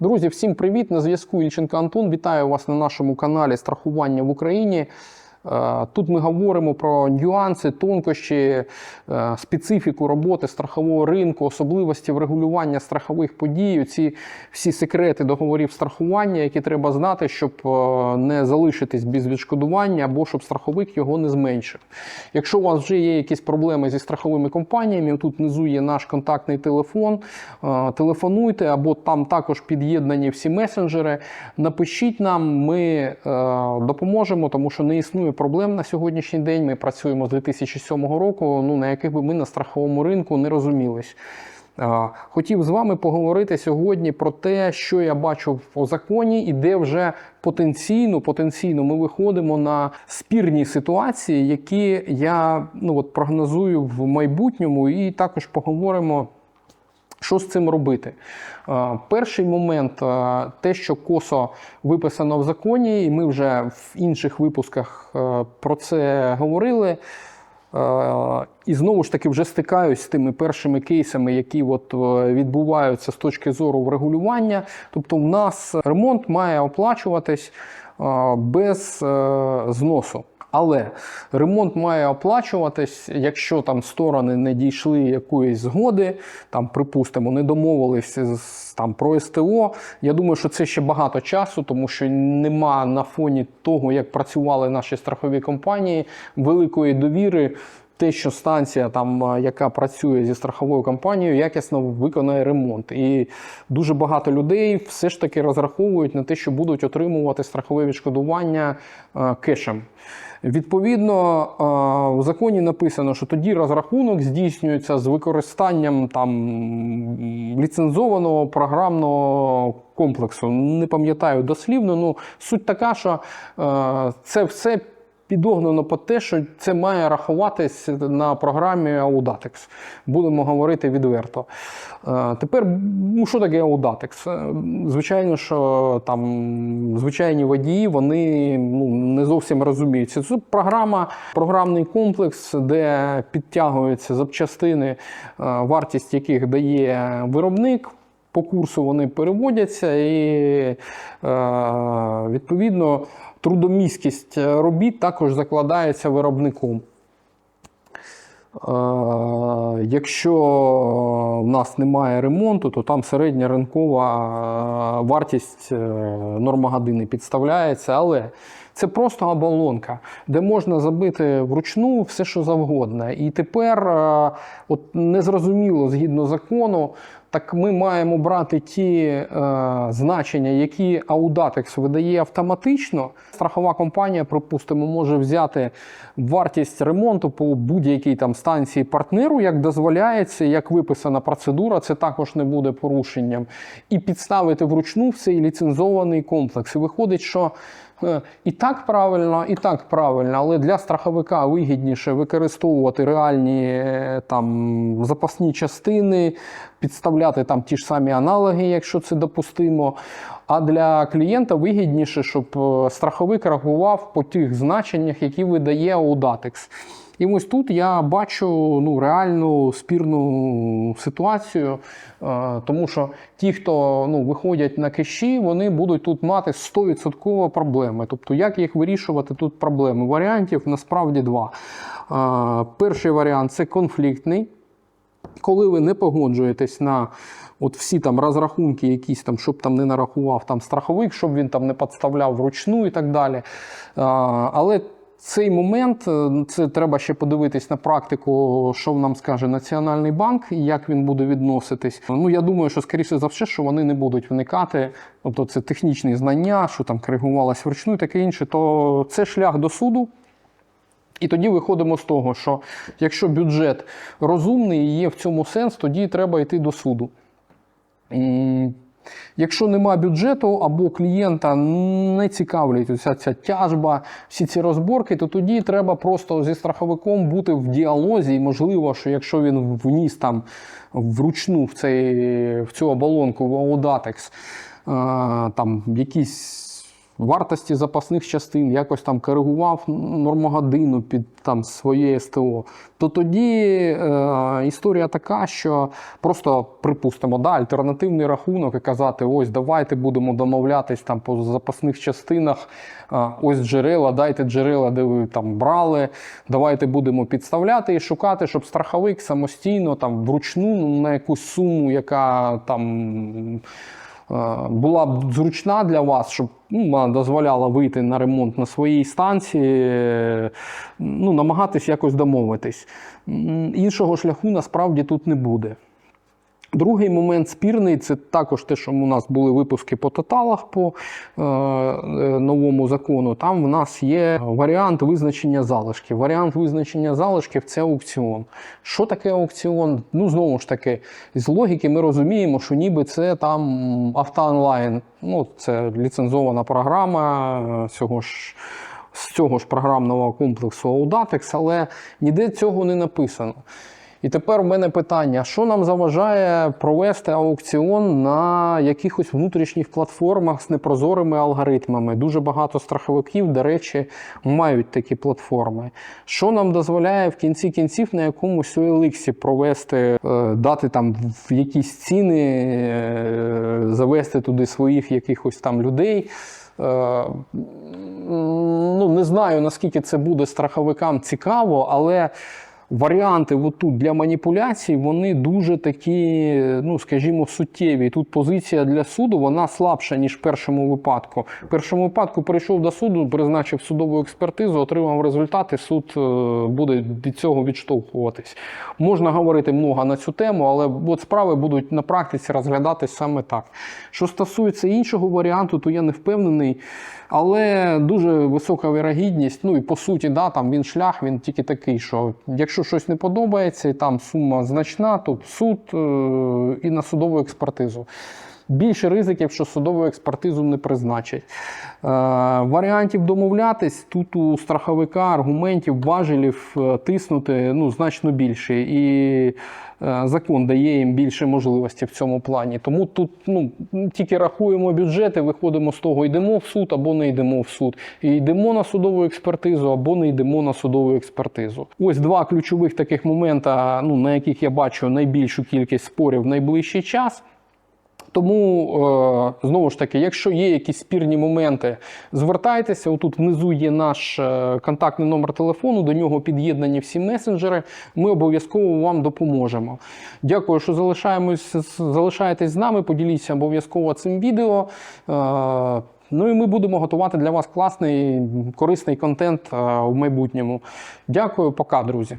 Друзі, всім привіт! На зв'язку Ільченко Антон. Вітаю вас на нашому каналі Страхування в Україні. Е, Тут ми говоримо про нюанси, тонкощі, е, специфіку роботи страхового ринку, особливості врегулювання страхових подій, ці всі секрети договорів страхування, які треба знати, щоб е, не залишитись без відшкодування або щоб страховик його не зменшив. Якщо у вас вже є якісь проблеми зі страховими компаніями, тут внизу є наш контактний телефон. Телефонуйте або там також під'єднані всі месенджери. Напишіть нам, ми допоможемо, тому що не існує проблем на сьогоднішній день. Ми працюємо з 2007 року, ну на яких би ми на страховому ринку не розумілись. Хотів з вами поговорити сьогодні про те, що я бачу по законі, і де вже потенційно, потенційно ми виходимо на спірні ситуації, які я ну от прогнозую в майбутньому, і також поговоримо. Що з цим робити? Е, Перший момент е, те, що косо виписано в законі, і ми вже в інших випусках е, про це говорили. І знову ж таки вже стикаюсь з тими першими кейсами, які от відбуваються з точки зору врегулювання. Тобто, в нас ремонт має оплачуватись без зносу. Але ремонт має оплачуватись, якщо там сторони не дійшли якоїсь згоди, там, припустимо, не домовилися там про СТО. Я думаю, що це ще багато часу, тому що нема на фоні того, як працювали наші страхові компанії, великої довіри. Те, що станція, там, яка працює зі страховою компанією, якісно виконає ремонт. І дуже багато людей все ж таки розраховують на те, що будуть отримувати страхове відшкодування кешем. Відповідно, е, в законі написано, що тоді розрахунок здійснюється з використанням там ліцензованого програмного комплексу. Не пам'ятаю дослівно, ну суть така, що е, це все. Підогнано по те, що це має рахуватись на програмі Audatex. Будемо говорити відверто. Е, Тепер, ну що таке Audatex? Е, Звичайно, що там звичайні водії вони ну, не зовсім розуміються. Це програма, програмний комплекс, де підтягуються запчастини, е, вартість яких дає виробник. По курсу вони переводяться і е, відповідно трудомісткість робіт також закладається виробником. Е, Якщо в нас немає ремонту, то там середня ринкова е, вартість нормогодини підставляється, але це просто оболонка, де можна забити вручну все, що завгодно. І тепер, от незрозуміло згідно закону, так ми маємо брати ті е, значення, які Audatex видає автоматично. Страхова компанія, припустимо, може взяти вартість ремонту по будь-якій там станції партнеру, як дозволяється, як виписана процедура, це також не буде порушенням, і підставити вручну в цей ліцензований комплекс. І виходить, що Е, І так правильно, і так правильно, але для страховика вигідніше використовувати реальні е, там запасні частини, підставляти там ті ж самі аналоги, якщо це допустимо. А для клієнта вигідніше, щоб е, страховик рахував по тих значеннях, які видає Audatex. І ось тут я бачу ну, реальну спірну ситуацію, е, тому що ті, хто ну, виходять на кеші, вони будуть тут мати 100% проблеми. Тобто, як їх вирішувати тут проблеми? Варіантів насправді два. Е, Перший варіант це конфліктний. Коли ви не погоджуєтесь на от всі там розрахунки, якісь там, щоб там не нарахував там страховик, щоб він там не підставляв вручну і так далі. Але цей момент е, це треба ще подивитись на практику, що нам скаже Національний банк, і як він буде відноситись. Ну я думаю, що скоріше за все, що вони не будуть вникати. Тобто це технічні знання, що там коригувалось вручну і таке інше, то це шлях до суду. І тоді виходимо з того, що якщо бюджет розумний і є в цьому сенс, тоді треба йти до суду. Якщо нема бюджету або клієнта не цікавлять оця ця тяжба, всі ці розборки, то тоді треба просто зі страховиком бути в діалозі. І можливо, що якщо він вніс там вручну в, цей, в цю оболонку в Audatex, е, там якісь вартості запасних частин, якось там коригував нормогодину під там своє СТО, то тоді е, історія така, що просто припустимо, да, альтернативний рахунок і казати: ось давайте будемо домовлятись там по запасних частинах, е, ось джерела, дайте джерела, де ви там брали. Давайте будемо підставляти і шукати, щоб страховик самостійно там вручну ну, на якусь суму, яка там. Е, Була б зручна для вас, щоб ну, вона дозволяла вийти на ремонт на своїй станції, ну, намагатись якось домовитись. Іншого шляху насправді тут не буде. Другий момент спірний це також те, що у нас були випуски по тоталах по е, е, новому закону. Там в нас є варіант визначення залишків. Варіант визначення залишків це аукціон. Що таке аукціон? Ну, знову ж таки, з логіки ми розуміємо, що ніби це там автоонлайн. Ну, це ліцензована програма е, цього ж. З цього ж програмного комплексу Audatex, але ніде цього не написано. І тепер у мене питання: що нам заважає провести аукціон на якихось внутрішніх платформах з непрозорими алгоритмами? Дуже багато страховиків, до речі, мають такі платформи. Що нам дозволяє в кінці кінців на якомусь OLX провести, е, дати там в якісь ціни, е, завести туди своїх якихось там людей? Е, ну, не знаю, наскільки це буде страховикам цікаво, але варіанти отут для маніпуляцій вони дуже такі, ну скажімо, суттєві. Тут позиція для суду вона слабша, ніж в першому випадку. В першому випадку прийшов до суду, призначив судову експертизу, отримав результати. Суд е, буде від цього відштовхуватись. Можна говорити много на цю тему, але от справи будуть на практиці розглядатись саме так. Що стосується іншого варіанту, то я не впевнений. Але дуже висока вірогідність. Ну і по суті, да, там він шлях, він тільки такий, що якщо щось не подобається, і там сума значна, то суд е, і на судову експертизу. Більше ризиків, що судову експертизу не призначать. Е, варіантів домовлятись тут у страховика аргументів, важелів е, тиснути ну, значно більше. І е, закон дає їм більше можливостей в цьому плані. Тому тут ну, тільки рахуємо бюджети, виходимо з того, йдемо в суд або не йдемо в суд. І йдемо на судову експертизу або не йдемо на судову експертизу. Ось два ключових таких момента, ну, на яких я бачу найбільшу кількість спорів в найближчий час. Тому е, знову ж таки, якщо є якісь спірні моменти, звертайтеся. Отут внизу є наш е, контактний номер телефону, до нього під'єднані всі месенджери. Ми обов'язково вам допоможемо. Дякую, що залишаєтесь з нами. Поділіться обов'язково цим відео. Е, Ну і ми будемо готувати для вас класний корисний контент в майбутньому. Дякую, пока, друзі.